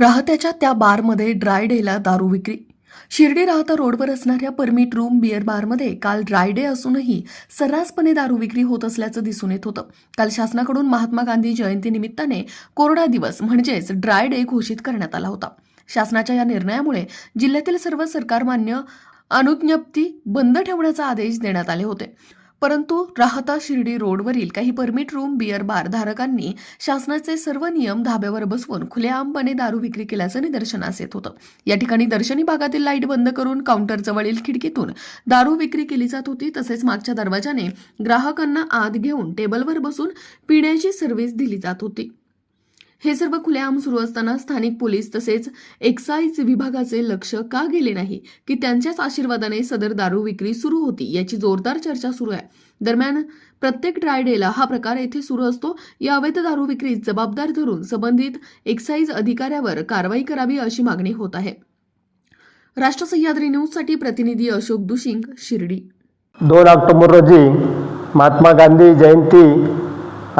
राहत्याच्या त्या बारमध्ये ड्राय डेला दारू विक्री. शिर्डी राहता रोडवर असणाऱ्या परमिट रूम बिअर बारमध्ये काल ड्राय डे असूनही सर्रासपणे दारू विक्री होत असल्याचं दिसून येत होतं. काल शासनाकडून महात्मा गांधी जयंती निमित्ताने कोरडा दिवस म्हणजेच ड्राय डे घोषित करण्यात आला होता. शासनाच्या या निर्णयामुळे जिल्ह्यातील सर्व सरकारमान्य अनुज्ञप्ती बंद ठेवण्याचा आदेश देण्यात आले होते. परंतु राहता शिर्डी रोडवरील काही परमिट रूम बिअर बार धारकांनी शासनाचे सर्व नियम धाब्यावर बसवून खुलेआमपणे दारू विक्री केल्याचं निदर्शनास येत होतं. या ठिकाणी दर्शनी भागातील लाइट बंद करून काउंटरजवळील खिडकीतून दारू विक्री केली जात होती. तसेच मागच्या दरवाजाने ग्राहकांना आत घेऊन टेबलवर बसून पिण्याची सर्व्हिस दिली जात होती. हे सर्व खुलेआम सुरू असताना स्थानिक पोलीस तसेच एक्साईज विभागाचे लक्ष का गेले नाही की त्यांच्याच आशीर्वादाने सदर दारू विक्री सुरू होती याची जोरदार चर्चा सुरू आहे. दरम्यान प्रत्येक ड्राय डेला हा प्रकार येथे सुरू असतो. या अवैध दारू विक्रीस जबाबदार धरून संबंधित एक्साईज अधिकाऱ्यावर कारवाई करावी अशी मागणी होत आहे. राष्ट्र सह्याद्री न्यूजसाठी प्रतिनिधी अशोक दुशिंग शिर्डी. दोन ऑक्टोबर रोजी महात्मा गांधी जयंती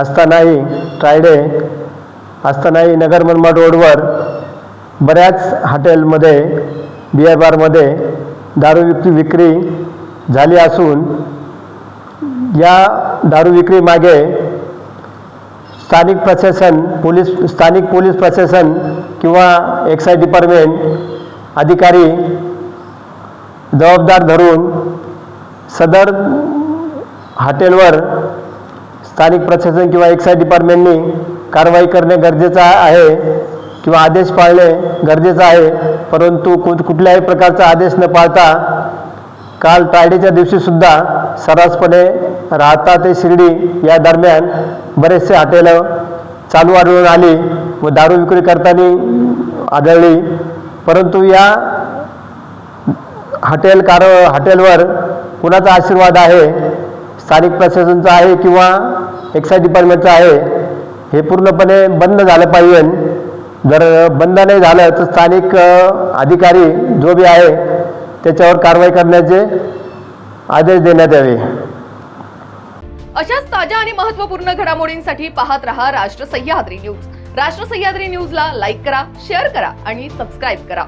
असतानाही ट्रायडे असतानाही नगर मनमाड रोडवर बऱ्याच हॉटेलमध्ये बिअर बारमध्ये दारू विक्री विक्री झाली असून या दारू विक्री मागे स्थानिक प्रशासन पोलीस स्थानिक पोलीस प्रशासन किंवा एक्साईज डिपार्टमेंट अधिकारी जबाबदार धरून सदर हॉटेलवर स्थानिक प्रशासन किंवा एक्साईज डिपार्टमेंटनी कारवाई करणे गरजेचं आहे किंवा आदेश पाळणे गरजेचं आहे. परंतु कुठ कुठल्याही प्रकारचा आदेश न पाळता काल फ्रायडेच्या दिवशीसुद्धा सर्रासपणे राहता ते शिर्डी या दरम्यान बरेचसे हॉटेलं चालू आढळून आली व दारू विक्री करताना आढळली. परंतु या हॉटेल कार हॉटेलवर कुणाचा आशीर्वाद आहे? स्थानिक प्रशासनचा आहे किंवा एक्साईज डिपार्टमेंटचा आहे? हे पूर्णपणे बंद झालं पाहिजे. जर बंद नाही झालं तर स्थानिक अधिकारी जो बी आहे त्याच्यावर कारवाई करण्याचे आदेश देण्यात यावे. अशाच ताज्या आणि महत्त्वपूर्ण घडामोडींसाठी पाहत रहा राष्ट्र सह्याद्री न्यूज. राष्ट्र सह्याद्री न्यूजला लाईक करा शेअर करा आणि सबस्क्राईब करा.